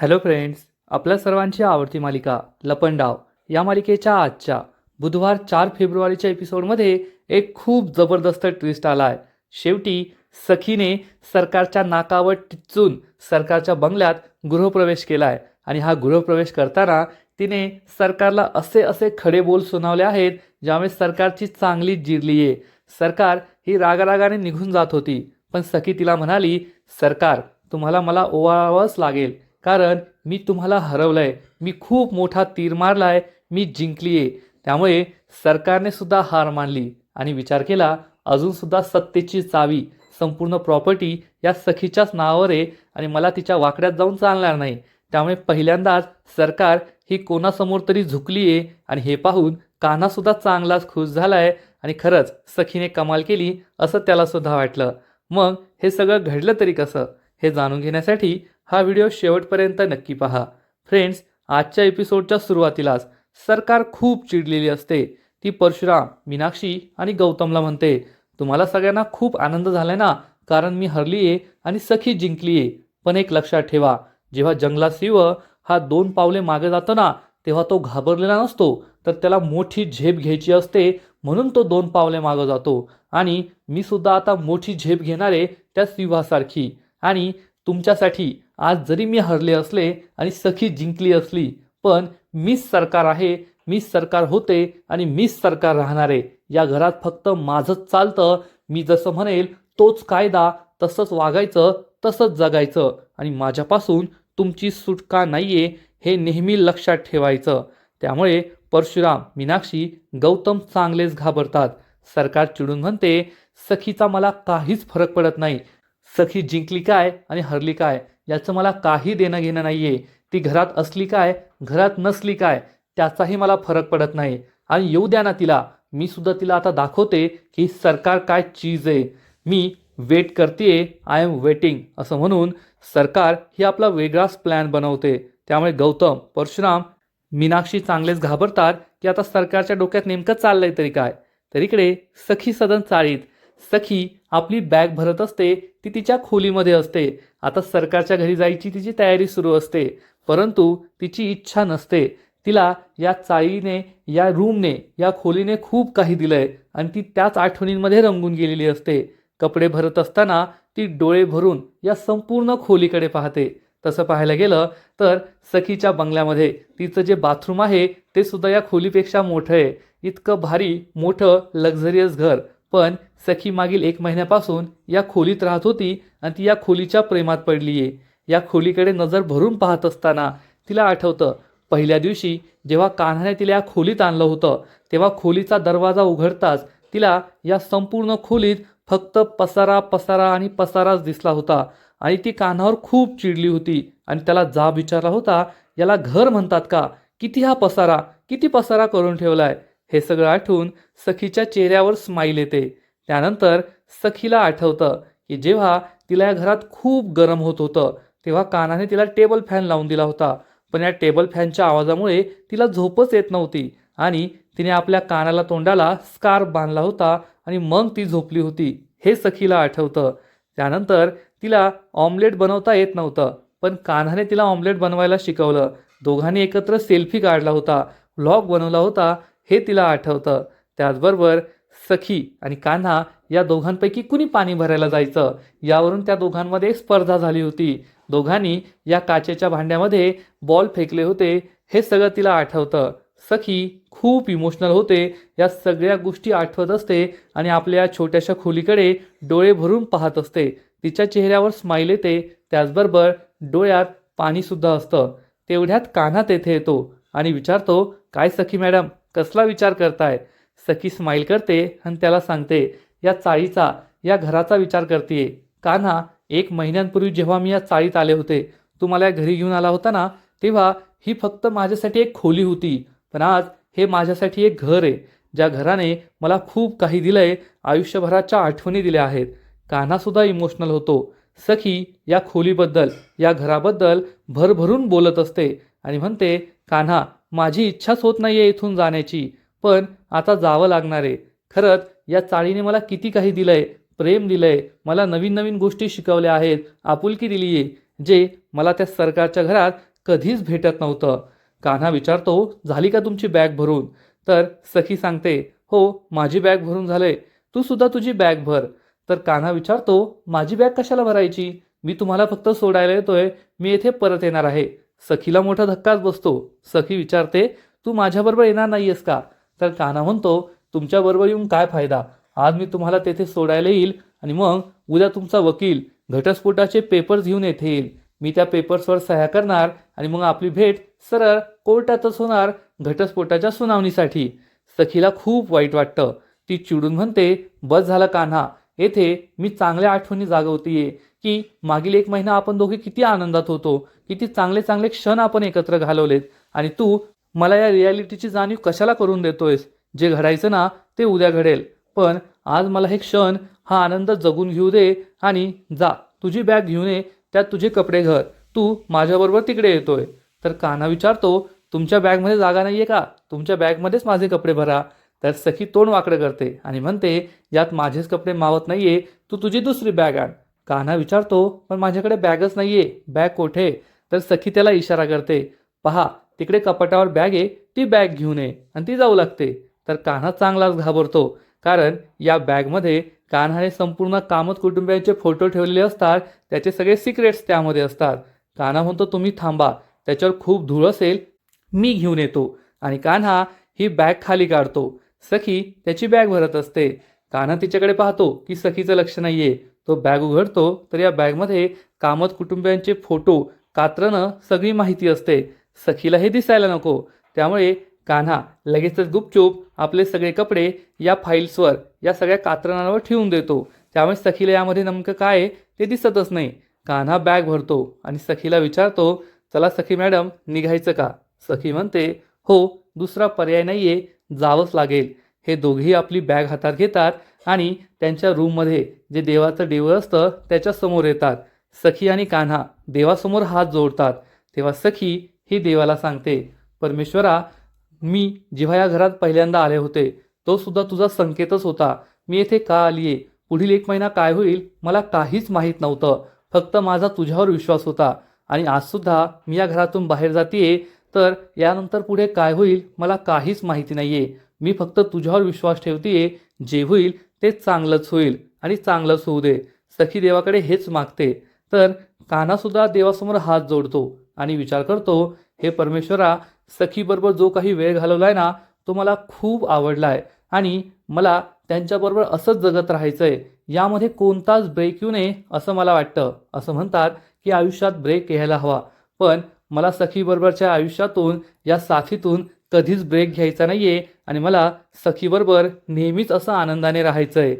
Hello friends आपल्या सर्वांची आवडती मालिका लपंडाव या मालिकेच्या आजच्या बुधवार चार फेब्रुवारीच्या एपिसोडमध्ये एक खूप जबरदस्त ट्विस्ट आला आहे शेवटी सखीने सरकारच्या नाकावर टिचून सरकारच्या बंगल्यात गृहप्रवेश केला आहे आणि हा गृहप्रवेश करताना तिने सरकारला असे असे खडे बोल सुनावले आहेत ज्यामुळे सरकारची चांगली जिरली आहे सरकार ही रागारागाने निघून जात होती. पण सखी तिला म्हणाली सरकार तुम्हाला मला ओवाळावंच लागेल. कारण मी तुम्हाला हरवलं आहे मी खूप मोठा तीर मारला आहे मी जिंकली आहे त्यामुळे सरकारने सुद्धा हार मानली. आणि विचार केला अजूनसुद्धा सत्तेची चावी संपूर्ण प्रॉपर्टी या सखीच्याच नावावर आहे आणि मला तिच्या वाकड्यात जाऊन चालणार नाही. त्यामुळे पहिल्यांदाच सरकार ही कोणासमोर तरी झुकली आहे आणि हे पाहून कान्हासुद्धा चांगलाच खुश आहे आणि खरंच सखीने कमाल केली असं त्याला सुद्धा वाटलं. मग हे सगळं घडलं तरी कसं? हे जाणून घेण्यासाठी हा व्हिडिओ शेवटपर्यंत नक्की पहा. फ्रेंड्स आजच्या एपिसोडच्या सुरुवातीलाच सरकार खूप चिडलेली असते. ती परशुराम मीनाक्षी आणि गौतमला म्हणते तुम्हाला सगळ्यांना खूप आनंद झालाय ना? कारण मी हरली आहे आणि सखी जिंकली आहे पण एक लक्षात ठेवा जेव्हा जंगलात सिंह हा दोन पावले मागे जातो ना तेव्हा तो घाबरलेला नसतो. तर त्याला मोठी झेप घ्यायची असते म्हणून तो दोन पावले मागं जातो. आणि मी सुद्धा आता मोठी झेप घेणारे त्या सिंहासारखी आणि तुमच्यासाठी आज जरी मी हरले असले आणि सखी जिंकली असली पण मीच सरकार आहे मीच सरकार होते आणि मीच सरकार राहणार आहे. या घरात फक्त माझंच चालतं. मी जसं म्हणेल तोच कायदा तसंच वागायचं तसंच जगायचं. आणि माझ्यापासून तुमची सुटका आहे हे नेहमी लक्षात ठेवायचं. त्यामुळे परशुराम मीनाक्षी गौतम चांगलेच घाबरतात. सरकार चिडून म्हणते सखीचा मला काहीच फरक पडत नाही. सखी जिंकली काय आणि हरली काय? याचं मला काही देणं घेणं आहे ती घरात असली काय घरात नसली काय त्याचाही मला फरक पडत नाही. आणि येऊ द्या ना तिला. मी सुद्धा तिला आता दाखवते की सरकार काय चीज आहे. मी वेट करते आय एम वेटिंग असं म्हणून सरकार ही आपला वेगळाच प्लॅन बनवते. त्यामुळे गौतम परशुराम मीनाक्षी चांगलेच घाबरतात की आता सरकारच्या डोक्यात नेमकं चाललंय तरी काय. तर इकडे सखी सदन चाळीत. सखी आपली बॅग भरत असते ती तिच्या खोलीमध्ये असते. आता सरकारच्या घरी जायची तिची तयारी सुरू असते परंतु तिची इच्छा नसते. तिला या चाळीने या रूमने या खोलीने खूप काही दिलंय आणि ती त्याच आठवणींमध्ये रंगून गेलेली असते. कपडे भरत असताना ती डोळे भरून या संपूर्ण खोलीकडे पाहते. तसं पाहायला गेलं तर सखीच्या बंगल्यामध्ये तिचं जे बाथरूम आहे ते सुद्धा या खोलीपेक्षा मोठं आहे. इतकं भारी मोठं लक्झरियस घर. पण सखी मागील एक महिन्यापासून या खोलीत राहत होती आणि ती या खोलीच्या प्रेमात पडली आहे. या खोलीकडे नजर भरून पाहत असताना तिला आठवतं पहिल्या दिवशी जेव्हा कान्हाने तिला या खोलीत आणलं होतं तेव्हा खोलीचा दरवाजा उघडताच तिला या संपूर्ण खोलीत फक्त पसारा पसारा आणि पसाराच दिसला होता आणि ती कान्हावर खूप चिडली होती आणि त्याला जाब विचारला होता याला घर म्हणतात का? किती हा पसारा? किती पसारा करून ठेवलाय? हे सगळं आठवून सखीच्या चेहऱ्यावर स्माईल येते. त्यानंतर सखीला आठवतं की जेव्हा तिला या घरात खूप गरम होत होतं तेव्हा कानाने तिला टेबल फॅन लावून दिला होता. पण या टेबल फॅनच्या आवाजामुळे तिला झोपच येत नव्हती आणि तिने आपल्या कानाला तोंडाला स्कार्फ बांधला होता आणि मग ती झोपली होती. हे सखीला आठवतं. त्यानंतर तिला ऑमलेट बनवता येत नव्हतं पण कान्हाने तिला ऑमलेट बनवायला शिकवलं. दोघांनी एकत्र सेल्फी काढला होता. व्लॉग बनवला होता. हे तिला आठवतं. त्याचबरोबर सखी आणि कान्हा या दोघांपैकी कुणी पाणी भरायला जायचं? यावरून त्या दोघांमध्ये स्पर्धा झाली होती. दोघांनी या काचेच्या भांड्यामध्ये बॉल फेकले होते. हे सगळं तिला आठवतं. सखी खूप इमोशनल होते. या सगळ्या गोष्टी आठवत असते आणि आपल्या छोट्याशा खोलीकडे डोळे भरून पाहत असते. तिच्या चेहऱ्यावर स्माईल येते. त्याचबरोबर डोळ्यात पाणीसुद्धा असतं. तेवढ्यात कान्हा तेथे येतो आणि विचारतो काय सखी मॅडम कसला विचार करताय? सखी स्माईल करते आणि त्याला सांगते या चाळीचा या घराचा विचार करते कान्हा एक महिन्यांपूर्वी जेव्हा मी या चाळीत आले होते तू मला या घरी घेऊन आला होता ना तेव्हा ही फक्त माझ्यासाठी एक खोली होती. पण आज हे माझ्यासाठी एक घर आहे ज्या घराने मला खूप काही दिलंय आयुष्यभराच्या आठवणी दिल्या आहेत. कान्हासुद्धा इमोशनल होतो. सखी या खोलीबद्दल या घराबद्दल भरभरून बोलत असते आणि म्हणते कान्हा माझी इच्छाच होत नाही आहे इथून जाण्याची. पण आता जावं लागणार आहे. खरंच या चाळीने मला किती काही दिलंय. प्रेम दिलंय. मला नवीन नवीन गोष्टी शिकवल्या आहेत. आपुलकी दिली आहे जे मला त्या सरकारच्या घरात कधीच भेटत नव्हतं. कान्हा विचारतो झाली का तुमची बॅग भरून? तर सखी सांगते हो माझी बॅग भरून झालंय. तू सुद्धा तुझी बॅग भर. तर कान्हा विचारतो माझी बॅग कशाला भरायची? मी तुम्हाला फक्त सोडायला येतोय. मी येथे परत येणार आहे. सखीला मोठा धक्काच बसतो. सखी विचारते तू माझ्याबरोबर येणार नाहीयेस का? तर कान्हा म्हणतो तुमच्याबरोबर येऊन काय फायदा? आज मी तुम्हाला तेथे सोडायला येईल आणि मग उद्या तुमचा वकील घटस्फोटाचे पेपर्स घेऊन येथे येईल. मी त्या पेपर्सवर सह्या करणार आणि मग आपली भेट सरळ कोर्टातच होणार घटस्फोटाच्या सुनावणीसाठी. सखीला खूप वाईट वाटतं. ती चिडून म्हणते बस झालं कान्हा येथे मी चांगल्या आठवणी जागवतीये. की मागील एक महिना आपण दोघे किती आनंदात होतो किती चांगले चांगले क्षण आपण एकत्र घालवलेत. आणि तू मला या रियालिटीची जाणीव कशाला करून देतोयस? जे घडायचं ना ते उद्या घडेल. पण आज मला हे क्षण हा आनंद जगून घेऊ दे आणि जा. तुझी बॅग घेऊन ये त्यात तुझे कपडे घर तू माझ्याबरोबर तिकडे येतोय. तर कान्हा विचारतो तुमच्या बॅगमध्ये जागा नाहीये का? तुमच्या बॅगमध्येच माझे कपडे भरा. तर सखी तोंड वाकडं करते आणि म्हणते यात माझेच कपडे मावत नाहीये. तू तुझी दुसरी बॅग आण. कान्हा विचारतो पण माझ्याकडे बॅगच नाही आहे बॅग कोठे? तर सखी त्याला इशारा करते पहा तिकडे कपाटावर बॅग आहे ती बॅग घेऊन ये आणि ती जाऊ लागते. तर कान्हा चांगलाच घाबरतो कारण या बॅगमध्ये कान्हाने संपूर्ण कामत कुटुंबियांचे फोटो ठेवलेले असतात त्याचे सगळे सिक्रेट्स त्यामध्ये असतात. कान्हा म्हणतो तुम्ही थांबा त्याच्यावर खूप धूळ असेल मी घेऊन येतो. आणि कान्हा ही बॅग खाली काढतो. सखी त्याची बॅग भरत असते. कान्हा तिच्याकडे पाहतो की सखीचं लक्ष नाहीये. तो बॅग उघडतो तर या बॅगमध्ये कामत कुटुंबियांचे फोटो कात्रनं सगळी माहिती असते. सखीला हे दिसायला नको. त्यामुळे कान्हा लगेचच गुपचूप आपले सगळे कपडे या फाईल्सवर या सगळ्या कात्रणांवर ठेवून देतो. त्यामुळे सखीला यामध्ये नेमकं काय आहे ते दिसतच नाही. कान्हा बॅग भरतो आणि सखीला विचारतो चला सखी मॅडम निघायचं का? सखी म्हणते हो दुसरा पर्याय नाही आहे जावंच लागेल. हे दोघेही आपली बॅग हातात घेतात आणि त्यांच्या रूममध्ये जे देवाचं देवळ असतं त्याच्यासमोर येतात. सखी आणि कान्हा देवासमोर हात जोडतात. तेव्हा सखी ही देवाला सांगते परमेश्वरा मी जेव्हा या घरात पहिल्यांदा आले होते तो सुद्धा तुझा संकेतच होता. मी येथे का आलीये? पुढील एक महिना काय होईल? मला काहीच माहीत नव्हतं. फक्त माझा तुझ्यावर विश्वास होता. आणि आजसुद्धा मी या घरातून बाहेर जाते तर यानंतर पुढे काय होईल? मला काहीच माहिती नाहीये. मी फक्त तुझ्यावर विश्वास ठेवते जे होईल ते चांगलंच होईल आणि चांगलंच होऊ दे. सखी देवाकडे हेच मागते. तर कान्हासुद्धा देवासमोर हात जोडतो आणि विचार करतो हे परमेश्वरा सखीबरोबर जो काही वेळ घालवलाय ना तो मला खूप आवडलाय आणि मला त्यांच्याबरोबर असंच जगत राहायचं आहे यामध्ये कोणताच ब्रेक येऊ नये असं मला वाटतं. असं म्हणतात की आयुष्यात ब्रेक यायला हवा. पण मला सखीबरोबरच्या आयुष्यातून या साथीतून कधीच ब्रेक घ्यायचा नाही आहे आणि मला सखीबरोबर नेहमीच असं आनंदाने राहायचं आहे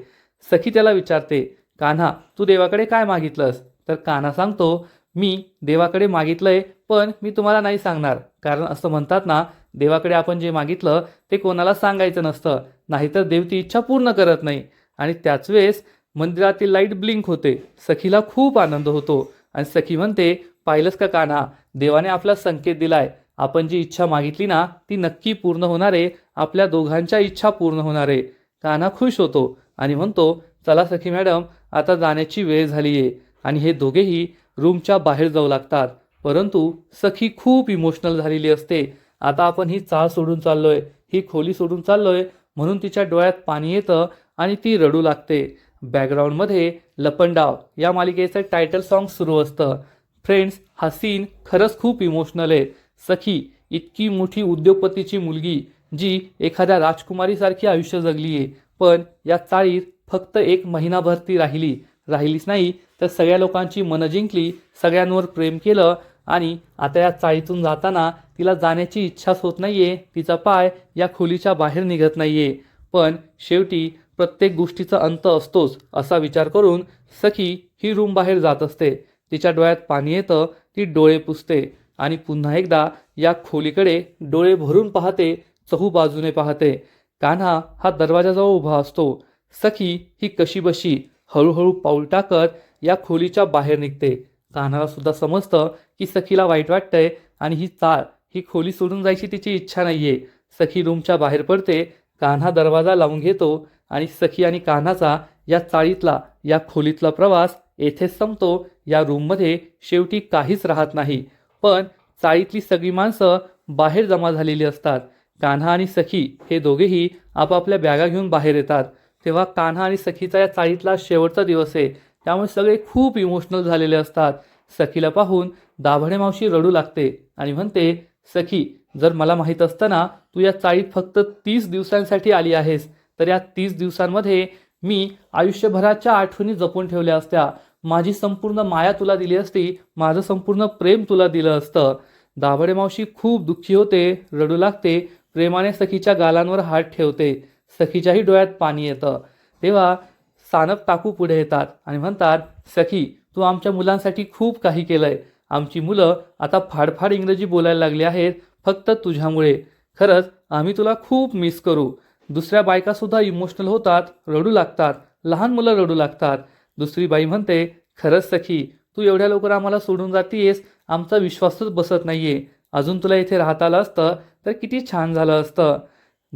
सखी त्याला विचारते कान्हा तू देवाकडे काय मागितलंस? तर कान्हा सांगतो मी देवाकडे मागितलं आहे पण मी तुम्हाला नाही सांगणार. कारण असं म्हणतात ना देवाकडे आपण जे मागितलं ते कोणाला सांगायचं नसतं. नाहीतर देव ती इच्छा पूर्ण करत नाही. आणि त्याच वेळेस मंदिरातील लाइट ब्लिंक होते. सखीला खूप आनंद होतो. आणि सखी म्हणते पाहिलंस का कान्हा? देवाने आपला संकेत दिलाय. आपण जी इच्छा मागितली ना ती नक्की पूर्ण होणार आहे आपल्या दोघांच्या इच्छा पूर्ण होणार. आहे काना खुश होतो आणि म्हणतो चला सखी मॅडम आता जाण्याची वेळ झाली आहे आणि हे दोघेही रूमच्या बाहेर जाऊ लागतात. परंतु सखी खूप इमोशनल झालेली असते. आता आपण ही चाळ सोडून चाललोय ही खोली सोडून चाललोय म्हणून तिच्या डोळ्यात पाणी येतं आणि ती रडू लागते. बॅकग्राऊंडमध्ये लपंडाव या मालिकेचं टायटल सॉन्ग सुरू असतं. फ्रेंड्स हा सीन खरंच खूप इमोशनल आहे. सखी इतकी मोठी उद्योगपतीची मुलगी जी एखाद्या राजकुमारीसारखी आयुष्य जगली आहे पण या चाळीत फक्त एक महिनाभर ती राहिली. राहिलीच नाही तर सगळ्या लोकांची मनं जिंकली सगळ्यांवर प्रेम केलं आणि आता या चाळीतून जाताना तिला जाण्याची इच्छाच होत नाही आहे तिचा पाय या खोलीच्या बाहेर निघत नाही आहे पण शेवटी प्रत्येक गोष्टीचा अंत असतोच असा विचार करून सखी ही रूम बाहेर जात असते. तिच्या डोळ्यात पाणी येतं ती डोळे पुसते. आणि पुन्हा एकदा या खोलीकडे डोळे भरून पाहते चहू बाजूने पाहते. कान्हा हा दरवाजाजवळ उभा असतो. सखी ही कशी बशी हळूहळू पाऊल टाकत या खोलीच्या बाहेर निघते. कान्हाला सुद्धा समजतं की सखीला वाईट वाटतंय आणि ही चाळ ही खोली सोडून जायची तिची इच्छा नाहीये. सखी रूमच्या बाहेर पडते कान्हा दरवाजा लावून घेतो आणि सखी आणि कान्हाचा या चाळीतला या खोलीतला प्रवास येथेच संपतो. या रूममध्ये शेवटी काहीच राहत नाही. पण चाळीतली सगळी माणसं बाहेर जमा झालेली असतात. कान्हा आणि सखी हे दोघेही आपापल्या बॅगा घेऊन बाहेर येतात. तेव्हा कान्हा आणि सखीचा या चाळीतला शेवटचा दिवस आहे. त्यामुळे सगळे खूप इमोशनल झालेले असतात. सखीला पाहून दाभडे मावशी रडू लागते आणि म्हणते सखी जर मला माहीत असताना तू या चाळीत फक्त तीस दिवसांसाठी आली आहेस तर या तीस दिवसांमध्ये मी आयुष्यभराच्या आठवणी जपून ठेवल्या असत्या. माझी संपूर्ण माया तुला दिली असती माझं संपूर्ण प्रेम तुला दिलं असतं. दाभडे मावशी खूप दुःखी होते रडू लागते प्रेमाने सखीच्या गालांवर हात ठेवते सखीच्याही डोळ्यात पाणी येतं. तेव्हा सानप काकू पुढे येतात आणि म्हणतात सखी तू आमच्या मुलांसाठी खूप काही केलंय. आमची मुलं आता फाडफाड इंग्रजी बोलायला लागली आहेत फक्त तुझ्यामुळे. खरंच आम्ही तुला खूप मिस करू. दुसऱ्या बायकासुद्धा इमोशनल होतात रडू लागतात. लहान मुलं रडू लागतात. दुसरी बाई म्हणते खरंच सखी तू एवढ्या लवकर आम्हाला सोडून जातीयेस आमचा विश्वासच बसत नाहीये. अजून तुला इथे राहता आलं असतं तर किती छान झालं असतं.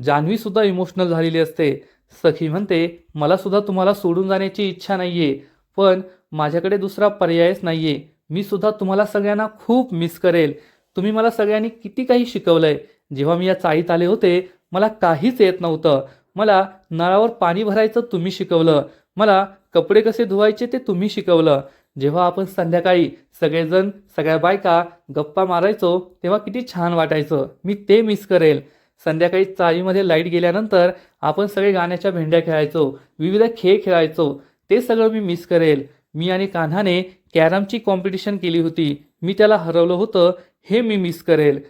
जान्हवीसुद्धा इमोशनल झालेली असते. सखी म्हणते मला सुद्धा तुम्हाला सोडून जाण्याची इच्छा नाहीये पण माझ्याकडे दुसरा पर्यायच नाहीये. मी सुद्धा तुम्हाला सगळ्यांना खूप मिस करेल. तुम्ही मला सगळ्यांनी किती काही शिकवलंय. जेव्हा मी या चाळीत आले होते मला काहीच येत नव्हतं. मला नळावर पाणी भरायचं तुम्ही शिकवलं. मला कपडे कसे धुवायचे ते तुम्ही शिकवलं. जेव्हा आपण संध्याकाळी सगळेजण सगळ्या बायका गप्पा मारायचो तेव्हा किती छान वाटायचं. मी ते मिस करेल. संध्याकाळी चाळीमध्ये लाइट गेल्यानंतर आपण सगळे गाण्याच्या भेंड्या खेळायचो विविध खेळ खेळायचो. ते सगळं मी मिस करेल. मी आणि कान्हाने कॅरमची कॉम्पिटिशन केली होती. मी त्याला हरवलं होतं हे मी मिस करेल.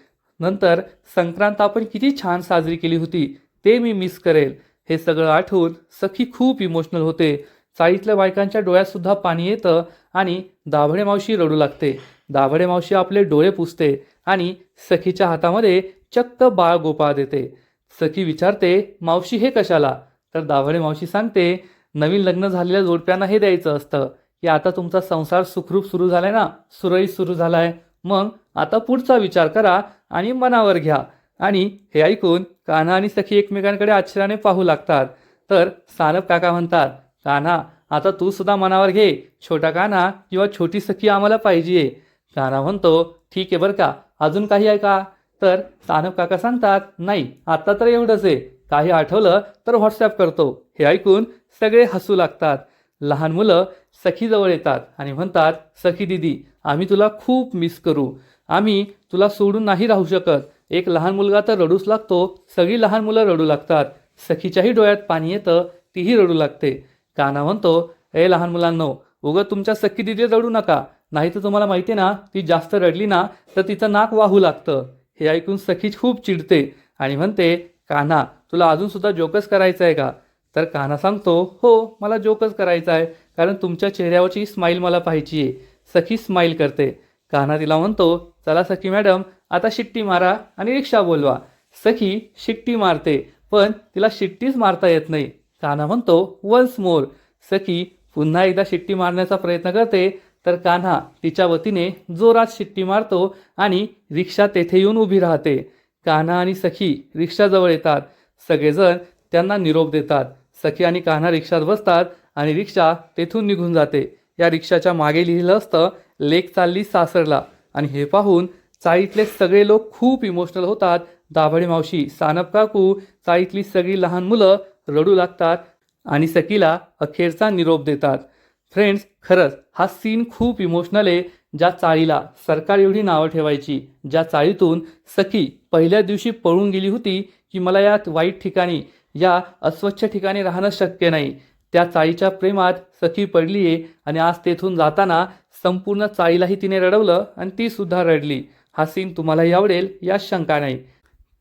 नंतर संक्रांत आपण किती छान साजरी केली होती ते मी मिस करेल. हे सगळं आठवून सखी खूप इमोशनल होते. चाळीतल्या बायकांच्या डोळ्यातसुद्धा पाणी येतं आणि दाभडे मावशी रडू लागते. दाभडे मावशी आपले डोळे पुसते आणि सखीच्या हातामध्ये चक्क बाळ गोपाळ देते. सखी विचारते मावशी हे कशाला? तर दाभडे मावशी सांगते नवीन लग्न झालेल्या जोडप्यांना हे द्यायचं असतं. की आता तुमचा संसार सुखरूप सुरू झालाय ना? सुरळीत सुरू झालाय. मग आता पुढचा विचार करा आणि मनावर घ्या. आणि हे ऐकून कान्हा आणि सखी एकमेकांकडे आश्चर्याने पाहू लागतात. तर सानप काका म्हणतात कान्हा आता तू सुद्धा मनावर घे. छोटा कान्हा किंवा छोटी सखी आम्हाला पाहिजे कान्हा म्हणतो ठीक आहे बरं का. अजून काही आहे का? तर तानव काका सांगतात नाही आत्ता तर एवढंच आहे काही आठवलं तर व्हॉट्सॲप करतो. हे ऐकून सगळे हसू लागतात. लहान मुलं सखीजवळ येतात आणि म्हणतात सखी दिदी आम्ही तुला खूप मिस करू. आम्ही तुला सोडून नाही राहू शकत. एक लहान मुलगा तर रडूच लागतो. सगळी लहान मुलं रडू लागतात. सखीच्याही डोळ्यात पाणी येतं तीही रडू लागते. कान्हा म्हणतो ए लहान मुलांनो उगं तुमच्या सखी दिदी रडू नका. नाही तर तुम्हाला माहिती आहे ना ती जास्त रडली ना तर तिचं नाक वाहू लागतं. हे ऐकून सखी खूप चिडते आणि म्हणते कान्हा तुला अजूनसुद्धा जोकस करायचं आहे का? तर कान्हा सांगतो हो मला जोकच करायचा आहे कारण तुमच्या चेहऱ्यावरची स्माईल मला पाहिजे आहे. सखी स्माईल करते. कान्हा तिला म्हणतो चला सखी मॅडम आता शिट्टी मारा आणि रिक्षा बोलवा. सखी शिट्टी मारते पण तिला शिट्टीच मारता येत नाही. कान्हा म्हणतो वन्स मोर सखी पुन्हा एकदा शिट्टी मारण्याचा प्रयत्न करते. तर कान्हा तिच्या वतीने जोरात शिट्टी मारतो आणि रिक्षा तेथे येऊन उभी राहते. कान्हा आणि सखी रिक्षाजवळ येतात. सगळेजण त्यांना निरोप देतात. सखी आणि कान्हा रिक्षात बसतात आणि रिक्षा तेथून निघून जाते. या रिक्षाच्या मागे लिहिलं असतं लेक चालली सासरला. आणि हे पाहून चाळीतले सगळे लोक खूप इमोशनल होतात. दाभडे मावशी सानप काकू चाळीतली सगळी लहान मुलं रडू लागतात आणि सखीला अखेरचा निरोप देतात. फ्रेंड्स खरंच हा सीन खूप इमोशनल आहे ज्या चाळीला सरकार एवढी नावं ठेवायची. ज्या चाळीतून सखी पहिल्या दिवशी पळून गेली होती की मला या वाईट ठिकाणी या अस्वच्छ ठिकाणी राहणं शक्य नाही. त्या चाळीच्या प्रेमात सखी पडली आहे आणि आज तेथून जाताना संपूर्ण चाळीलाही तिने रडवलं आणि ती सुद्धा रडली. हा सीन तुम्हालाही आवडेल या शंका नाही.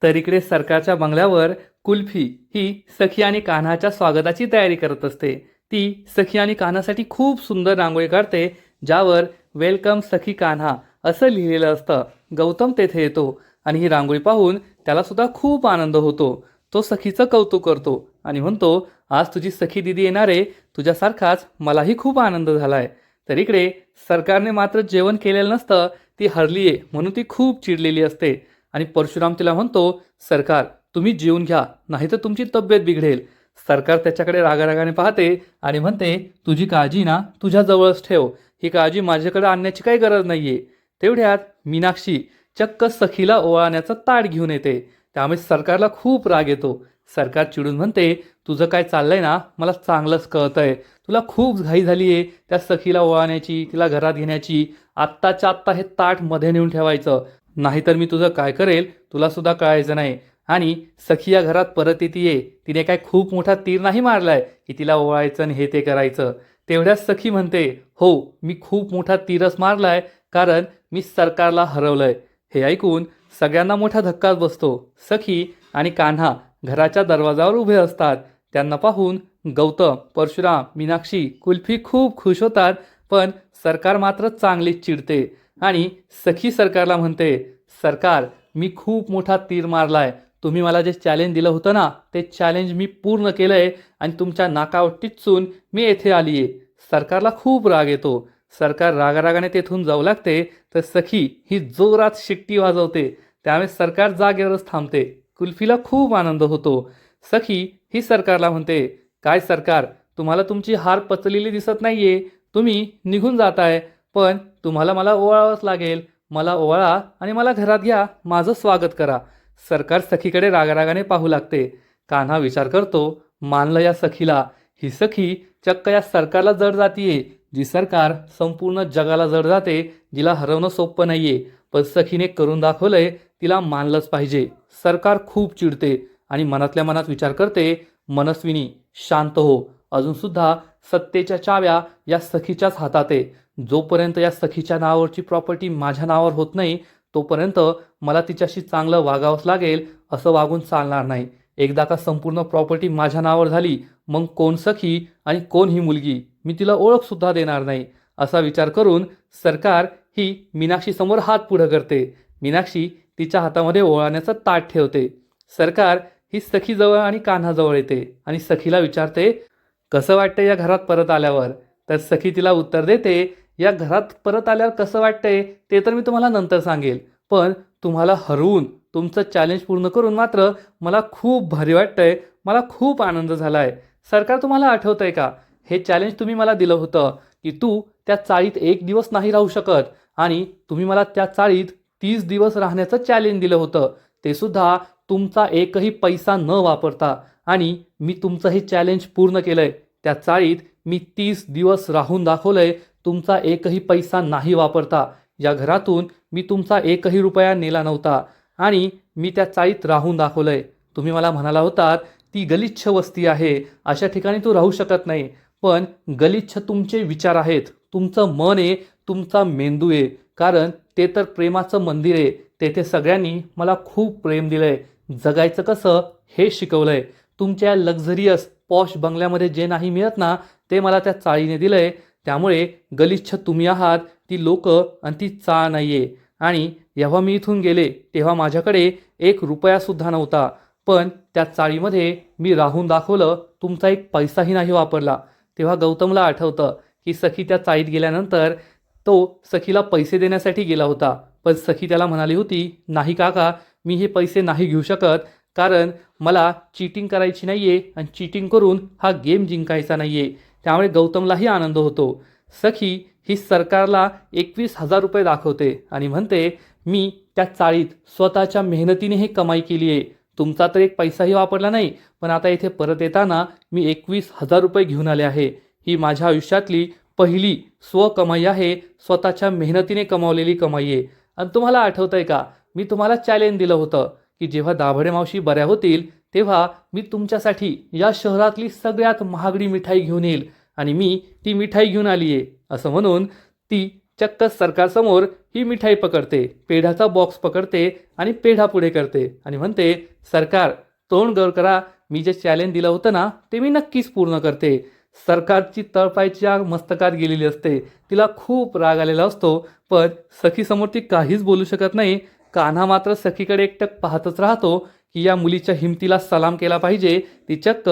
तर इकडे सरकारच्या बंगल्यावर कुल्फी ही सखी आणि कान्हाच्या स्वागताची तयारी करत असते. ती सखी आणि कान्हासाठी खूप सुंदर रांगोळी काढते ज्यावर वेलकम सखी कान्हा असं लिहिलेलं असतं. गौतम तेथे येतो आणि ही रांगोळी पाहून त्याला सुद्धा खूप आनंद होतो. तो सखीचं कौतुक करतो आणि म्हणतो आज तुझी सखी दिदी येणारे तुझ्यासारखाच मलाही खूप आनंद झालाय. तर इकडे सरकारने मात्र जेवण केलेलं नसतं ती हरली आहे म्हणून ती खूप चिडलेली असते. आणि परशुराम तिला म्हणतो सरकार तुम्ही जेवून घ्या नाही तर तुमची तब्येत बिघडेल. सरकार त्याच्याकडे रागारागाने पाहते आणि म्हणते तुझी काळजी ना तुझ्या जवळच ठेव. ही काळजी माझ्याकडे आणण्याची काही गरज नाही आहे तेवढ्यात मीनाक्षी चक्क सखीला ओवाळण्याचा ताट घेऊन येते. त्यामुळे सरकारला खूप राग येतो. सरकार चिडून म्हणते तुझं काय चाललंय ना मला चांगलंच कळतंय. तुला खूप घाई झाली आहे त्या सखीला ओवाळण्याची तिला घरात घेण्याची. आत्ताच्या आत्ता हे ताटमध्ये नेऊन ठेवायचं. नाहीतर मी तुझं काय करेल तुला सुद्धा कळायचं नाही. आणि सखी या घरात परत येते तिने काय खूप मोठा तीर नाही मारलाय की तिला ओवाळायचं आणि हे ते करायचं. तेवढ्याच सखी म्हणते हो मी खूप मोठा तीरच मारलाय कारण मी सरकारला हरवलंय. हे ऐकून सगळ्यांना मोठा धक्काच बसतो. सखी आणि कान्हा घराच्या दरवाजावर उभे असतात. त्यांना पाहून गौतम परशुराम मीनाक्षी कुल्फी खूप खुश होतात पण सरकार मात्र चांगलीच चिडते. आणि सखी सरकारला म्हणते सरकार मी खूप मोठा तीर मारलाय. तुम्ही मला जे चॅलेंज दिलं होतं ना ते चॅलेंज मी पूर्ण केलं आहे आणि तुमच्या नाकावर टिचून मी येथे आली आहे सरकारला खूप राग येतो. सरकार रागारागाने तेथून जाऊ लागते तर सखी ही जोरात शिट्टी वाजवते. त्यामुळे सरकार जागेवरच थांबते. कुल्फीला खूप आनंद होतो. सखी ही सरकारला म्हणते काय सरकार तुम्हाला तुमची हार पचलेली दिसत नाहीये. तुम्ही निघून जाताय. पण तुम्हाला मला ओवाळावंच लागेल. मला ओवाळा आणि मला घरात घ्या. माझं स्वागत करा. सरकार सखीकडे रागारागाने पाहू लागते. कान्हा विचार करतो मानलं या सखीला. ही सखी चक्क या सरकारला जड जातीये. जी सरकार संपूर्ण जगाला जड जाते जिला हरवणं सोपं नाहीये. पण सखीने करून दाखवलंय तिला मानलंच पाहिजे. सरकार खूप चिडते आणि मनातल्या मनात विचार करते मनस्विनी शांत हो. अजून सुद्धा सत्तेच्या चाव्या या सखीच्याच हातात आहे. जोपर्यंत या सखीच्या नावावरची प्रॉपर्टी माझ्या नावावर होत नाही तोपर्यंत मला तिच्याशी चांगलं वागावंच लागेल असं वागून चालणार नाही. एकदा का संपूर्ण प्रॉपर्टी माझ्या नावावर झाली मग कोण सखी आणि कोण ही मुलगी? मी तिला ओळखसुद्धा देणार नाही. असा विचार करून सरकार ही मीनाक्षीसमोर हात पुढं करते. मीनाक्षी तिच्या हातामध्ये ओळण्याचं ताट ठेवते. सरकार ही सखीजवळ आणि कान्हाजवळ येते आणि सखीला विचारते कसं वाटतं या घरात परत आल्यावर? तर सखी तिला उत्तर देते या घरात परत आल्यावर कसं वाटतंय ते तर मी तुम्हाला नंतर सांगेल. पण तुम्हाला हरवून तुमचं चॅलेंज पूर्ण करून मात्र मला खूप भारी वाटतंय. मला खूप आनंद झाला आहे सरकार तुम्हाला आठवतंय का? हे चॅलेंज तुम्ही मला दिलं होतं की तू त्या चाळीत एक दिवस नाही राहू शकत आणि तुम्ही मला त्या चाळीत तीस दिवस राहण्याचं चॅलेंज दिलं होतं. ते सुद्धा तुमचा एकही पैसा न वापरता. आणि मी तुमचं हे चॅलेंज पूर्ण केलं आहे त्या चाळीत मी तीस दिवस राहून दाखवलं आहे तुमचा एकही पैसा नाही वापरता. या घरातून मी तुमचा एकही रुपया नेला नव्हता आणि मी त्या चाळीत राहून दाखवलंय. तुम्ही मला म्हणाला होतात ती गलिच्छ वस्ती आहे. अशा ठिकाणी तू राहू शकत नाही. पण गलिच्छ तुमचे विचार आहेत. तुमचं मन आहे तुमचा मेंदू आहे. कारण ते तर प्रेमाचं मंदिर आहे. तेथे सगळ्यांनी मला खूप प्रेम दिलंय. जगायचं कसं हे शिकवलंय. तुमच्या लक्झरियस पॉश बंगल्यामध्ये जे नाही मिळत ना ते मला त्या चाळीने दिलंय. त्यामुळे गलिच्छ तुम्ही आहात ती लोक आणि ती चाळ आहे आणि जेव्हा मी इथून गेले तेव्हा माझ्याकडे एक रुपयासुद्धा नव्हता. पण त्या चाळीमध्ये मी राहून दाखवलं तुमचा एक पैसाही नाही वापरला. तेव्हा गौतमला आठवतं की सखी त्या चाळीत गेल्यानंतर तो सखीला पैसे देण्यासाठी गेला होता. पण सखी त्याला म्हणाली होती नाही काका मी हे पैसे नाही घेऊ शकत कारण मला चीटिंग करायची नाही आहे आणि चीटिंग करून हा गेम जिंकायचा नाही आहे त्यामुळे गौतमलाही आनंद होतो. सखी ही सरकारला एकवीस हजार रुपये दाखवते आणि म्हणते मी त्या चाळीत स्वतःच्या मेहनतीने हे कमाई केली आहे. तुमचा तर एक पैसाही वापरला नाही पण आता इथे परत येताना मी एकवीस हजार रुपये घेऊन आले आहे. ही माझ्या आयुष्यातली पहिली स्वकमाई आहे. स्वतःच्या मेहनतीने कमावलेली कमाई आहे. आणि तुम्हाला आठवतंय का? मी तुम्हाला चॅलेंज दिलं होतं की जेव्हा दाभडे मावशी बऱ्या होतील तेव्हा मी तुमच्यासाठी या शहरातली सगळ्यात महागडी मिठाई घेऊन येईल आणि मी ती मिठाई घेऊन आली आहे असं म्हणून ती चक्क सरकारसमोर ही मिठाई पकडते पेढ्याचा बॉक्स पकडते आणि पेढा पुढे करते आणि म्हणते सरकार तोंड गर करा मी जे चॅलेंज दिलं होतं ना ते मी नक्कीच पूर्ण करते. सरकारची तळपायच्या मस्तकात गेलेली असते. तिला खूप राग आलेला असतो पण सखीसमोर ती काहीच बोलू शकत नाही. कान्हा मात्र सखीकडे एकटक पाहतच राहतो. की या मुलीच्या हिमतीला सलाम केला पाहिजे ती चक्क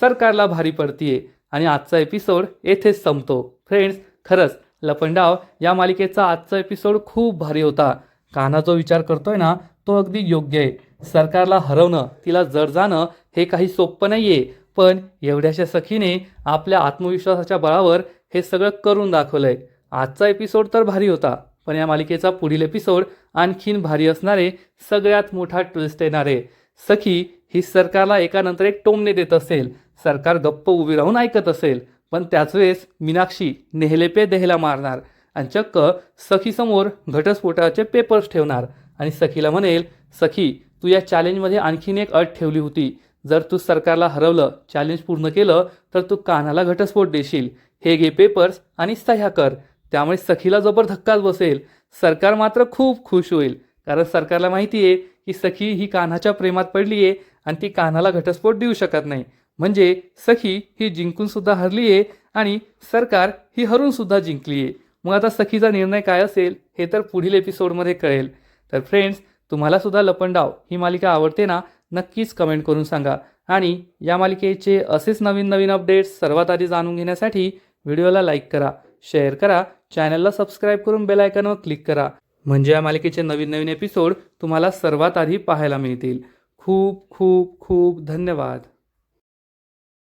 सरकारला भारी पडतीये. आणि आजचा एपिसोड येथेच संपतो. फ्रेंड्स खरंच लपंडाव या मालिकेचा आजचा एपिसोड खूप भारी होता. कान्हा जो विचार करतोय ना तो अगदी योग्य आहे. सरकारला हरवणं तिला जड जाणं हे काही सोपं नाही आहे पण एवढ्याशा सखीने आपल्या आत्मविश्वासाच्या बळावर हे सगळं करून दाखवलंय. आजचा एपिसोड तर भारी होता पण या मालिकेचा पुढील एपिसोड आणखीन भारी असणारे सगळ्यात मोठा ट्विस्ट आहे. सखी ही सरकारला एकानंतर एक टोमणे देत असेल. सरकार गप्प उभी राहून ऐकत असेल. पण त्याच वेळेस मीनाक्षी नेहलेपे देहला मारणार. आणि चक्क सखीसमोर घटस्फोटाचे पेपर्स ठेवणार. आणि सखीला म्हणेल सखी तू या चॅलेंजमध्ये आणखीन एक अट ठेवली होती. जर तू सरकारला हरवलं चॅलेंज पूर्ण केलं तर तू कानाला घटस्फोट देशील. हे घे पेपर्स आणि सह्या कर. त्यामुळे सखीला जबर धक्काच बसेल. सरकार मात्र खूप खुश होईल. कारण सरकारला माहिती आहे की सखी ही कान्हाच्या प्रेमात पडली आहे आणि ती कान्हाला घटस्फोट देऊ शकत नाही. म्हणजे सखी ही जिंकून सुद्धा हरली आहे आणि सरकार ही हरून सुद्धा जिंकली आहे मग आता सखीचा निर्णय काय असेल हे तर पुढील एपिसोडमध्ये कळेल. तर फ्रेंड्स तुम्हाला सुद्धा लपंडाव ही मालिका आवडते ना नक्कीच कमेंट करून सांगा. आणि या मालिकेचे असेच नवीन नवीन अपडेट्स सर्वात आधी जाणून घेण्यासाठी व्हिडिओला लाईक करा शेअर करा चॅनलला सबस्क्राईब करून बेल क्लिक करा. म्हणजे या मालिकेचे नवीन नवीन एपिसोड तुम्हाला सर्वात आधी पाहायला मिळतील. खूप खूप खूप धन्यवाद.